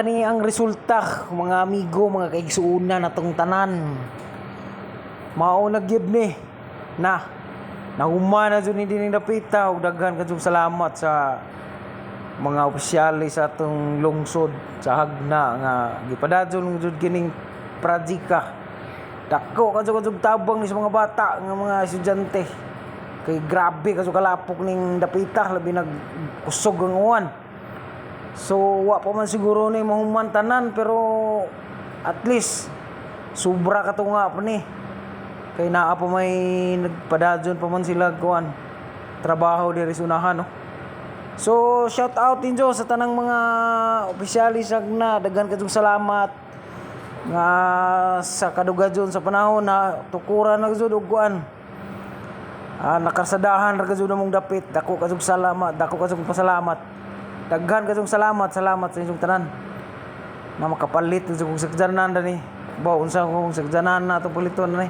Kani ang resulta, mga amigo, mga kaigsuuna na tong tanan. Mao na gyud ni na nahuma na jud ni dinhi napita ug daghan kadzong salamat sa mga opisyale sa atong lungsod sa Hagna nga gipadadyon jud kining projika. Dako kadzong kadzong tabang ni sa mga bata nga mga estudyante. Kay grabe kadzong kalapok ning dapita labi nagkusog ang uwan. So, wa pa man siguro ni mahuman tanan pero at least sobra ka to nga pa ni. Kay naa pa may nagpadadyon pa man sila kuan trabaho diri sa unahan no. So, shout out din sa tanang mga opisyalis na daghan kadtong salamat nga sa kadugadyon sa panahon na tukuran na jud og. Ah, nakasadahan ra kadto mong dapit. Dako kadtong salamat, dako kadtong pasalamat. Daghan kadtong salamat, salamat sa inyong tanan. Na makapalit sa kong sakjanan dani. Ba unsa kong sakjanan na atong paliton ni.